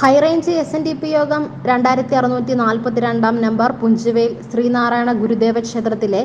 High range S N D P യോഗം രണ്ടായിരത്തി അറുന്നൂറ്റി നാൽപ്പത്തിരണ്ടാം നമ്പർ പുഞ്ചുവേൽ ശ്രീനാരായണ ഗുരുദേവ ക്ഷേത്രത്തിലെ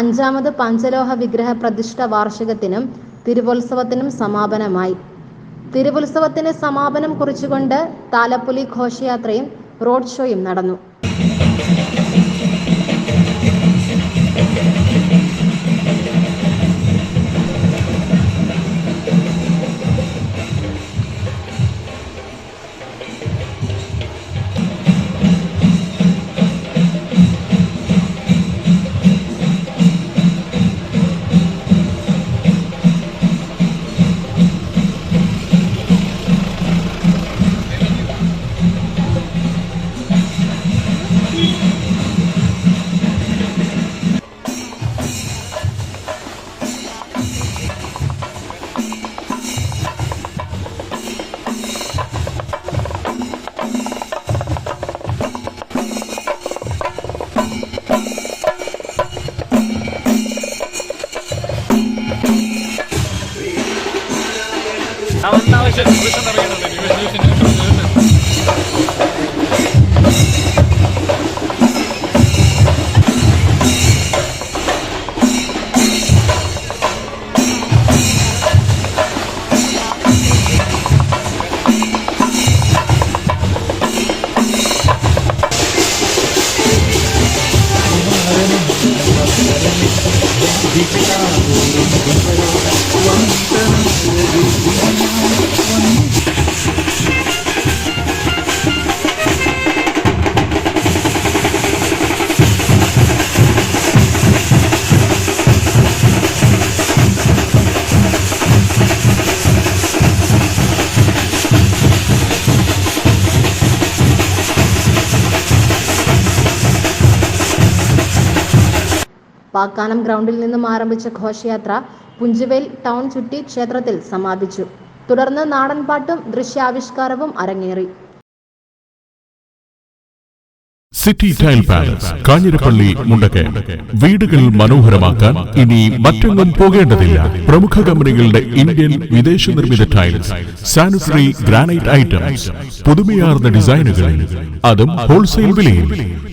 അഞ്ചാമത് പഞ്ചലോഹ വിഗ്രഹ പ്രതിഷ്ഠ വാർഷികത്തിനും തിരുവോത്സവത്തിനും സമാപനമായി. തിരുവുത്സവത്തിന് സമാപനം കുറിച്ചുകൊണ്ട് താലപ്പൊലി ഘോഷയാത്രയും റോഡ് ഷോയും നടന്നു. నిమిషం నిమిషం అరగండి నిమిషం నిమిషం Deep down, deep down. Pakkanam ഗ്രൗണ്ടിൽ നിന്നും ആരംഭിച്ച ഘോഷയാത്ര പുഞ്ചുവേൽ ടൗൺ ചുറ്റി ക്ഷേത്രത്തിൽ സമാപിച്ചു. തുടർന്ന് നാടൻപാട്ടും ദൃശ്യാവിഷ്കാരവും അരങ്ങേറി. City tile palace Kanjirappally Mundakayam. വീടുകൾ മനോഹരമാക്കാൻ ഇനി മറ്റൊന്നും പോകേണ്ടതില്ല. പ്രമുഖ കമ്പനികളുടെ ഇന്ത്യൻ വിദേശ നിർമ്മിത ടൈൽസ് സാനിറ്ററി ഗ്രാനൈറ്റ് ഐറ്റംസ് പുതുമയാർന്ന ഡിസൈനുകളിൽ അതും ഹോൾസെയിൽ വിലയിൽ.